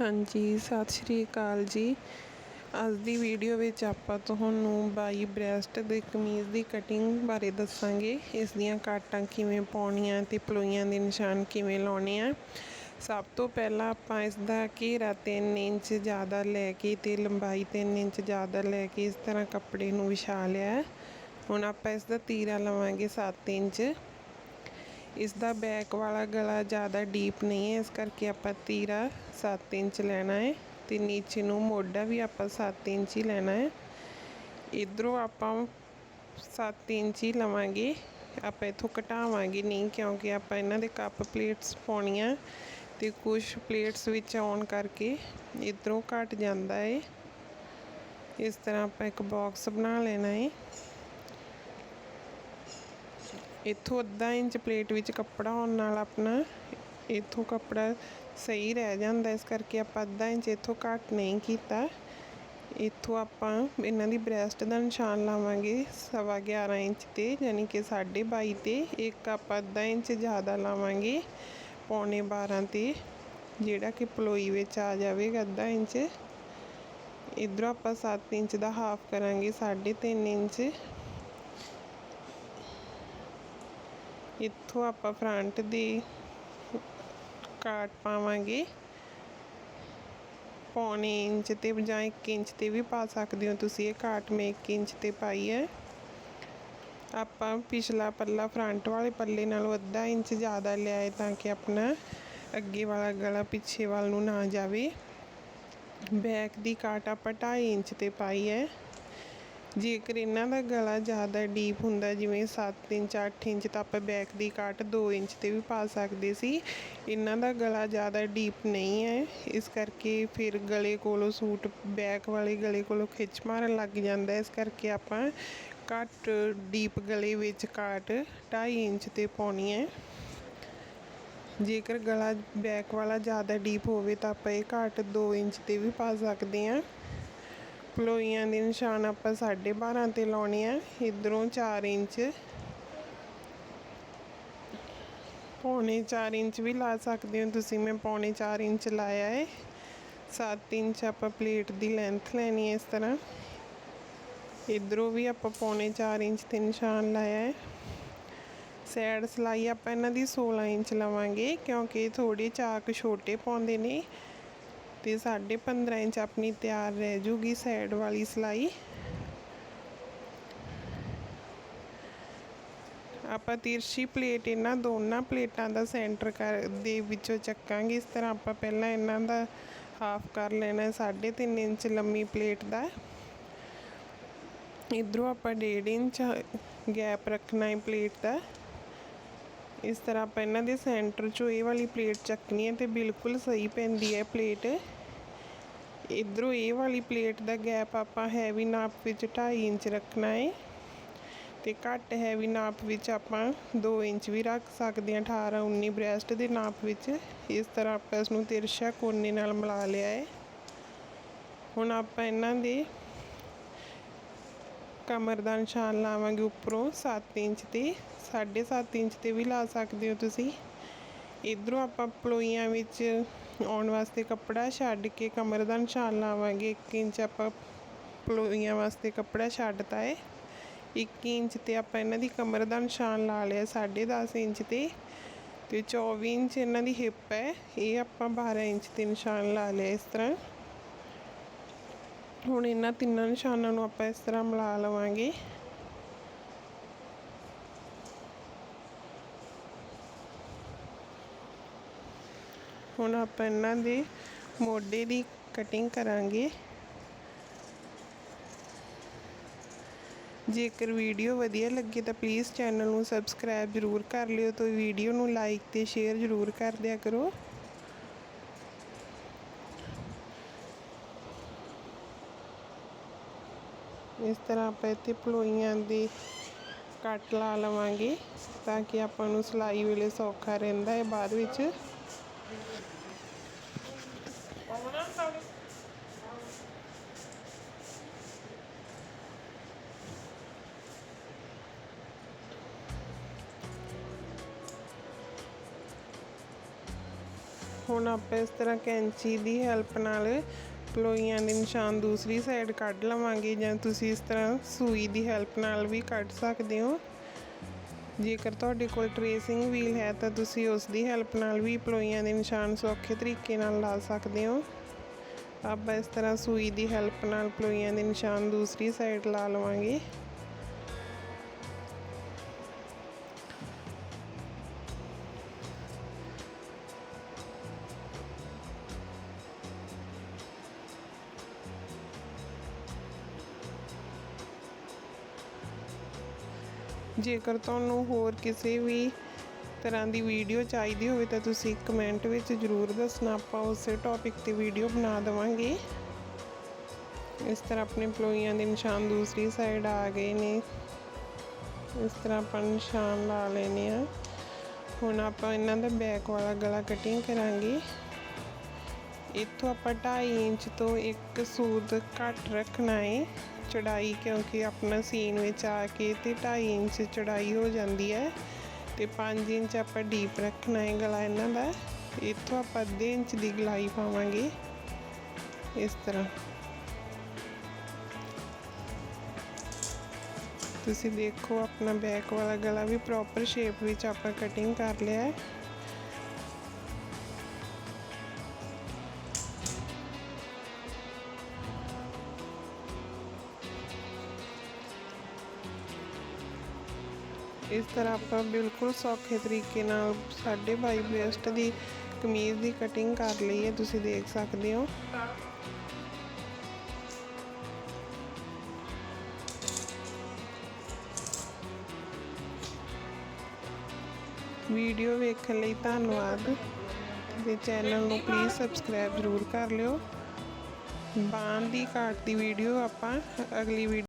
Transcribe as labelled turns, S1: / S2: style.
S1: ਹਾਂਜੀ, ਸਤਿ ਸ਼੍ਰੀ ਅਕਾਲ ਜੀ। ਅੱਜ ਦੀ ਵੀਡੀਓ ਵਿੱਚ ਆਪਾਂ ਤੁਹਾਨੂੰ ਬਾਈ ਬ੍ਰੈਸਟ ਦੇ ਕਮੀਜ਼ ਦੀ ਕਟਿੰਗ ਬਾਰੇ ਦੱਸਾਂਗੇ। ਇਸ ਦੀਆਂ ਕਾਟਾਂ ਕਿਵੇਂ ਪਾਉਣੀਆਂ ਤੇ ਪਲੋਈਆਂ ਦੇ ਨਿਸ਼ਾਨ ਕਿਵੇਂ ਲਾਉਣੇ ਆ। ਸਭ ਤੋਂ ਪਹਿਲਾਂ ਆਪਾਂ ਇਸ ਦਾ ਘੇਰਾ 3 ਇੰਚ ਜ਼ਿਆਦਾ ਲੈ ਕੇ ਤੇ ਲੰਬਾਈ 3 ਇੰਚ ਜ਼ਿਆਦਾ ਲੈ ਕੇ ਇਸ ਤਰ੍ਹਾਂ ਕੱਪੜੇ ਨੂੰ ਵਿਛਾ ਲਿਆ ਹੁਣ ਆਪਾਂ ਇਸ ਦਾ ਤੀਰਾ ਲਵਾਂਗੇ 7 ਇੰਚ। ਇਸ ਦਾ ਬੈਕ ਵਾਲਾ ਗਲਾ ਜ਼ਿਆਦਾ ਡੀਪ ਨਹੀਂ ਹੈ, ਇਸ ਕਰਕੇ ਆਪਾਂ ਤੀਰਾ 7 ਇੰਚ ਲੈਣਾ ਹੈ ਤੇ ਨੀਚੇ ਨੂੰ ਮੋਢਾ ਵੀ ਆਪਾਂ 7 ਇੰਚ ਹੀ ਲੈਣਾ ਹੈ। ਇਧਰੋਂ ਆਪਾਂ 7 ਇੰਚ ਹੀ ਲਵਾਂਗੇ, ਆਪਾਂ ਇਥੋਂ ਘਟਾਵਾਂਗੇ ਨਹੀਂ ਕਿਉਂਕਿ ਆਪਾਂ ਇਹਨਾਂ ਦੇ ਕੱਪ ਪਲੇਟਸ ਪਾਉਣੀਆਂ ਤੇ ਕੁਝ ਪਲੇਟਸ ਵਿੱਚ ਆਉਣ ਕਰਕੇ ਇਧਰੋਂ ਘਟ ਜਾਂਦਾ ਹੈ। ਇਸ ਤਰ੍ਹਾਂ ਆਪਾਂ ਇੱਕ ਬਾਕਸ ਬਣਾ ਲੈਣਾ ਹੈ। ਇੱਥੋਂ ਅੱਧਾ ਇੰਚ ਪਲੇਟ ਵਿੱਚ ਕੱਪੜਾ ਹੋਣ ਨਾਲ ਆਪਣਾ ਇੱਥੋਂ ਕੱਪੜਾ ਸਹੀ ਰਹਿ ਜਾਂਦਾ। ਇਸ ਕਰਕੇ ਆਪਾਂ ਅੱਧਾ ਇੰਚ ਇੱਥੋਂ ਘੱਟ ਨਹੀਂ ਕੀਤਾ। ਇੱਥੋਂ ਆਪਾਂ ਇਹਨਾਂ ਦੀ ਬ੍ਰੈਸਟ ਦਾ ਨਿਸ਼ਾਨ ਲਾਵਾਂਗੇ ਸਵਾ 11 ਇੰਚ ਤੇ, ਯਾਨੀ ਕਿ 22.5 ਤੇ। ਇੱਕ ਆਪਾਂ ਅੱਧਾ ਇੰਚ ਜ਼ਿਆਦਾ ਲਾਵਾਂਗੇ ਪੌਣੇ 12 ਤੇ, ਜਿਹੜਾ ਕਿ ਪਲੋਈ ਵਿੱਚ ਆ ਜਾਵੇਗਾ ਅੱਧਾ ਇੰਚ। ਇਧਰੋਂ ਆਪਾਂ 7 ਇੰਚ ਦਾ ਹਾਫ ਕਰਾਂਗੇ 3.5 ਇੰਚ। ਇੱਥੋਂ ਆਪਾਂ ਫਰੰਟ ਦੀ ਕਾਟ ਪਾਵਾਂਗੇ। ਪੌਣੇ ਇੰਚ ਤੇ ਜਾਂ 1 ਇੰਚ ਤੇ ਵੀ ਪਾ ਸਕਦੇ ਹੋ ਤੁਸੀਂ। ਇਹ ਕਾਟ ਮੈਂ 1 ਇੰਚ ਤੇ ਪਾਈ ਹੈ। ਆਪਾਂ ਪਿਛਲਾ ਪੱਲਾ ਫਰੰਟ ਵਾਲੇ ਪੱਲੇ ਨਾਲੋਂ ਅੱਧਾ ਇੰਚ ਜ਼ਿਆਦਾ ਲਿਆਏ ਤਾਂ ਕਿ ਆਪਣਾ ਅੱਗੇ ਵਾਲਾ ਗਲਾ ਪਿੱਛੇ ਵੱਲ ਨੂੰ ਨਾ ਜਾਵੇ। ਬੈਕ ਦੀ ਕਾਟ ਆਪਾਂ 2.5 ਇੰਚ ਤੇ ਪਾਈ ਹੈ। ਜੇਕਰ ਇਹਨਾਂ ਦਾ ਗਲਾ ਜ਼ਿਆਦਾ ਡੀਪ ਹੁੰਦਾ, ਜਿਵੇਂ 7 ਇੰਚ 8 ਇੰਚ ਤਾਂ ਆਪਾਂ ਬੈਕ ਦੀ ਕਾਟ 2 ਇੰਚ ਤੇ ਵੀ ਪਾ ਸਕਦੇ ਸੀ, ਇਹਨਾਂ ਦਾ ਗਲਾ ਜ਼ਿਆਦਾ ਡੀਪ ਨਹੀਂ ਹੈ। ਇਸ ਕਰਕੇ ਫਿਰ ਗਲੇ ਕੋਲੋਂ ਸੂਟ, ਬੈਕ ਵਾਲੇ ਗਲੇ ਕੋਲੋਂ ਖਿੱਚ ਮਾਰਨ ਲੱਗ ਜਾਂਦਾ। ਇਸ ਕਰਕੇ ਆਪਾਂ ਘੱਟ ਡੀਪ ਗਲੇ ਵਿੱਚ ਕਾਟ 2.5 ਇੰਚ ਤੇ ਪਾਉਣੀ ਹੈ। ਜੇਕਰ ਗਲਾ ਬੈਕ ਵਾਲਾ ਜ਼ਿਆਦਾ ਡੀਪ ਹੋਵੇ ਤਾਂ ਆਪਾਂ ਇਹ ਘਾਟ 2 ਇੰਚ ਤੇ ਵੀ ਪਾ ਸਕਦੇ ਹਾਂ। ਪਲੋਈਆਂ ਦੇ ਨਿਸ਼ਾਨ ਆਪਾਂ 12.5 ਤੇ ਲਾਉਣੇ ਆ, ਇਧਰੋਂ 4 ਇੰਚ। ਪੌਣੇ 4 ਇੰਚ ਵੀ ਲਾ ਸਕਦੇ ਹੋ ਤੁਸੀਂ, ਮੈਂ ਪੌਣੇ 4 ਇੰਚ ਲਾਇਆ ਹੈ 7 ਇੰਚ ਆਪਾਂ ਪਲੇਟ ਦੀ ਲੈਂਥ ਲੈਣੀ ਹੈ ਇਸ ਤਰ੍ਹਾਂ। ਇਧਰੋਂ ਵੀ ਆਪਾਂ ਪੌਣੇ 4 ਇੰਚ ਤੇ ਨਿਸ਼ਾਨ ਲਾਇਆ ਹੈ ਸਾਈਡ ਸਲਾਈ ਆਪਾਂ ਇਹਨਾਂ ਦੀ 16 ਇੰਚ ਲਵਾਂਗੇ, ਕਿਉਂਕਿ ਥੋੜੇ ਚਾਕ ਛੋਟੇ ਪਾਉਂਦੇ ਨੇ। ਤੇ 15.5 ਇੰਚ ਆਪਣੀ ਤਿਆਰ ਰਹਿ ਜੂਗੀ ਸਾਈਡ ਵਾਲੀ ਸਲਾਈ। ਆਪਾਂ ਤਿਰਛੀ ਪਲੇਟ, ਇਹਨਾਂ ਦੋਨਾਂ ਪਲੇਟਾਂ ਦਾ ਸੈਂਟਰ ਕਰ, ਦੇ ਵਿੱਚੋਂ ਚੱਕਾਂਗੇ। ਇਸ ਤਰ੍ਹਾਂ ਆਪਾਂ ਪਹਿਲਾਂ ਇਹਨਾਂ ਦਾ ਹਾਫ ਕਰ ਲੈਣਾ 3.5 ਇੰਚ ਲੰਮੀ ਪਲੇਟ ਦਾ। ਇਧਰੋਂ ਆਪਾਂ 1.5 ਇੰਚ ਗੈਪ ਰੱਖਣਾ ਹੈ ਪਲੇਟ ਦਾ। ਇਸ ਤਰ੍ਹਾਂ ਆਪਾਂ ਇਹਨਾਂ ਦੇ ਸੈਂਟਰ 'ਚੋਂ ਇਹ ਵਾਲੀ ਪਲੇਟ ਚੱਕਣੀ ਹੈ ਤੇ ਬਿਲਕੁਲ ਸਹੀ ਪੈਂਦੀ ਹੈ ਪਲੇਟ। ਇਧਰੋਂ ਇਹ ਵਾਲੀ ਪਲੇਟ ਦਾ ਗੈਪ ਆਪਾਂ ਹੈਵੀ ਨਾਪ ਵਿੱਚ 2.5 ਇੰਚ ਰੱਖਣਾ ਹੈ ਤੇ ਘੱਟ ਹੈਵੀ ਨਾਪ ਵਿੱਚ ਆਪਾਂ 2 ਇੰਚ ਵੀ ਰੱਖ ਸਕਦੇ ਹਾਂ 18 19 ਬ੍ਰੈਸਟ ਦੇ ਨਾਪ ਵਿੱਚ। ਇਸ ਤਰ੍ਹਾਂ ਆਪਾਂ ਇਸ ਨੂੰ ਤਿਰਛਾ ਕੋਨੇ ਨਾਲ ਮਿਲਾ ਲਿਆ ਹੈ। ਹੁਣ ਆਪਾਂ ਇਹਨਾਂ ਦੇ ਕਮਰ ਦਾ ਨਿਸ਼ਾਨ ਲਾਵਾਂਗੇ ਉੱਪਰੋਂ 7 ਇੰਚ ਤੇ। 7.5 ਇੰਚ ਤੇ ਵੀ ਲਾ ਸਕਦੇ ਹੋ ਤੁਸੀਂ। ਇਧਰੋਂ ਆਪਾਂ ਪਲੋਈਆਂ ਵਿੱਚ ਆਉਣ ਵਾਸਤੇ ਕੱਪੜਾ ਛੱਡ ਕੇ ਕਮਰ ਦਾ ਨਿਸ਼ਾਨ ਲਾਵਾਂਗੇ। 1 ਇੰਚ ਆਪਾਂ ਪਲੋਈਆਂ ਵਾਸਤੇ ਕੱਪੜਾ ਛੱਡਤਾ ਹੈ 1 ਇੰਚ ਤੇ ਆਪਾਂ ਇਹਨਾਂ ਦੀ ਕਮਰ ਦਾ ਨਿਸ਼ਾਨ ਲਾ ਲਿਆ 10.5 ਇੰਚ ਤੇ। ਤੇ 24 ਇੰਚ ਇਹਨਾਂ ਦੀ ਹਿੱਪ ਹੈ। ਇਹ ਆਪਾਂ 12 ਇੰਚ ਤੇ ਨਿਸ਼ਾਨ ਲਾ ਲਿਆ ਇਸ ਤਰ੍ਹਾਂ। ਹੁਣ ਇਹਨਾਂ ਤਿੰਨਾਂ ਨਿਸ਼ਾਨਾਂ ਨੂੰ ਆਪਾਂ ਇਸ ਤਰ੍ਹਾਂ ਮਿਲਾ ਲਵਾਂਗੇ। ਹੁਣ ਆਪਾਂ ਇਹਨਾਂ ਦੇ ਮੋਢੇ ਦੀ ਕਟਿੰਗ ਕਰਾਂਗੇ। ਜੇਕਰ ਵੀਡੀਓ ਵਧੀਆ ਲੱਗੇ ਤਾਂ ਪਲੀਜ਼ ਚੈਨਲ ਨੂੰ ਸਬਸਕ੍ਰਾਈਬ ਜ਼ਰੂਰ ਕਰ ਲਿਓ ਤੇ ਵੀਡੀਓ ਨੂੰ ਲਾਈਕ ਤੇ ਸ਼ੇਅਰ ਜ਼ਰੂਰ ਕਰ ਦਿਆ ਕਰੋ। ਇਸ ਤਰ੍ਹਾਂ ਆਪਾਂ ਇੱਥੇ ਪਲੋਈਆਂ ਦੀ ਕੱਟ ਲਾ ਲਵਾਂਗੇ ਤਾਂ ਕਿ ਆਪਾਂ ਨੂੰ ਸਿਲਾਈ ਵੇਲੇ ਸੌਖਾ ਰਹਿੰਦਾ ਹੈ ਬਾਅਦ ਵਿੱਚ। ਹੁਣ ਆਪਾਂ ਇਸ ਤਰ੍ਹਾਂ ਕੈਂਚੀ ਦੀ ਹੈਲਪ ਨਾਲ ਪਲੋਈਆਂ ਦੇ ਨਿਸ਼ਾਨ ਦੂਸਰੀ ਸਾਈਡ ਕੱਢ ਲਵਾਂਗੇ ਜਾਂ ਤੁਸੀਂ ਇਸ ਤਰ੍ਹਾਂ ਸੂਈ ਦੀ ਹੈਲਪ ਨਾਲ ਵੀ ਕੱਢ ਸਕਦੇ ਹੋ। ਜੇਕਰ ਤੁਹਾਡੇ ਕੋਲ ਟਰੇਸਿੰਗ ਵੀਲ ਹੈ ਤਾਂ ਤੁਸੀਂ ਉਸ ਦੀ ਹੈਲਪ ਨਾਲ ਵੀ ਪਲੋਈਆਂ ਦੇ ਨਿਸ਼ਾਨ ਸੌਖੇ ਤਰੀਕੇ ਨਾਲ ਲਾ ਸਕਦੇ ਹੋ। ਆਪਾਂ ਇਸ ਤਰ੍ਹਾਂ ਸੂਈ ਦੀ ਹੈਲਪ ਨਾਲ ਪਲੋਈਆਂ ਦੇ ਨਿਸ਼ਾਨ ਦੂਸਰੀ ਸਾਈਡ ਲਾ ਲਵਾਂਗੇ। ਜੇਕਰ ਤੁਹਾਨੂੰ ਹੋਰ ਕਿਸੇ ਵੀ ਤਰ੍ਹਾਂ ਦੀ ਵੀਡੀਓ ਚਾਹੀਦੀ ਹੋਵੇ ਤਾਂ ਤੁਸੀਂ ਕਮੈਂਟ ਵਿੱਚ ਜ਼ਰੂਰ ਦੱਸਣਾ। ਆਪਾਂ ਉਸੇ ਟੌਪਿਕ ਤੇ ਵੀਡੀਓ ਬਣਾ ਦੇਵਾਂਗੇ। ਇਸ ਤਰ੍ਹਾਂ ਆਪਣੇ ਪਲੋਈਆਂ ਦੇ ਨਿਸ਼ਾਨ ਦੂਸਰੀ ਸਾਈਡ ਆ ਗਏ ਨੇ। ਇਸ ਤਰ੍ਹਾਂ ਆਪਾਂ ਨਿਸ਼ਾਨ ਲਾ ਲੈਨੇ ਆ ਹੁਣ ਆਪਾਂ ਇਹਨਾਂ ਦਾ ਬੈਕ ਵਾਲਾ ਗਲਾ ਕਟਿੰਗ ਕਰਾਂਗੇ। ਇੱਥੋਂ ਆਪਾਂ 2.5 ਇੰਚ ਤੋਂ ਇੱਕ ਸੂਦ ਘੱਟ ਰੱਖਣਾ ਹੈ ਚੜਾਈ ਕਿਉਂਕਿ ਆਪਣਾ ਸੀਨ ਵਿੱਚ ਆ ਕੇ ਤੇ 2.5 ਇੰਚ ਚੜਾਈ ਹੋ ਜਾਂਦੀ ਹੈ ਤੇ 5 ਇੰਚ ਆਪਾਂ ਡੀਪ ਰੱਖਣਾ ਹੈ ਗਲਾ ਇਹਨਾਂ ਦਾ। ਇੱਥੋਂ ਆਪਾਂ ਅੱਧੇ ਇੰਚ ਦੀ ਗਲਾਈ ਪਾਵਾਂਗੇ ਇਸ ਤਰ੍ਹਾਂ। ਤੁਸੀਂ ਦੇਖੋ ਆਪਣਾ ਬੈਕ ਵਾਲਾ ਗਲਾ ਵੀ ਪ੍ਰੋਪਰ ਸ਼ੇਪ ਵਿੱਚ ਆਪਾਂ ਕਟਿੰਗ ਕਰ ਲਿਆ ਹੈ। ਇਸ ਤਰ੍ਹਾਂ ਆਪਾਂ ਬਿਲਕੁਲ ਸੌਖੇ ਤਰੀਕੇ ਨਾਲ 22 ਬ੍ਰੈਸਟ ਦੀ ਕਮੀਜ਼ ਦੀ ਕਟਿੰਗ ਕਰ ਲਈ ਹੈ, ਤੁਸੀਂ ਦੇਖ ਸਕਦੇ ਹੋ। ਵੀਡੀਓ ਵੇਖਣ ਲਈ ਧੰਨਵਾਦ। ਤੇ ਚੈਨਲ ਨੂੰ ਪਲੀਜ਼ ਸਬਸਕ੍ਰਾਈਬ ਜ਼ਰੂਰ ਕਰ ਲਿਓ। ਬਾਂਹ ਦੀ ਘਾਟ ਦੀ ਵੀਡੀਓ ਆਪਾਂ ਅਗਲੀ ਵੀਡੀਓ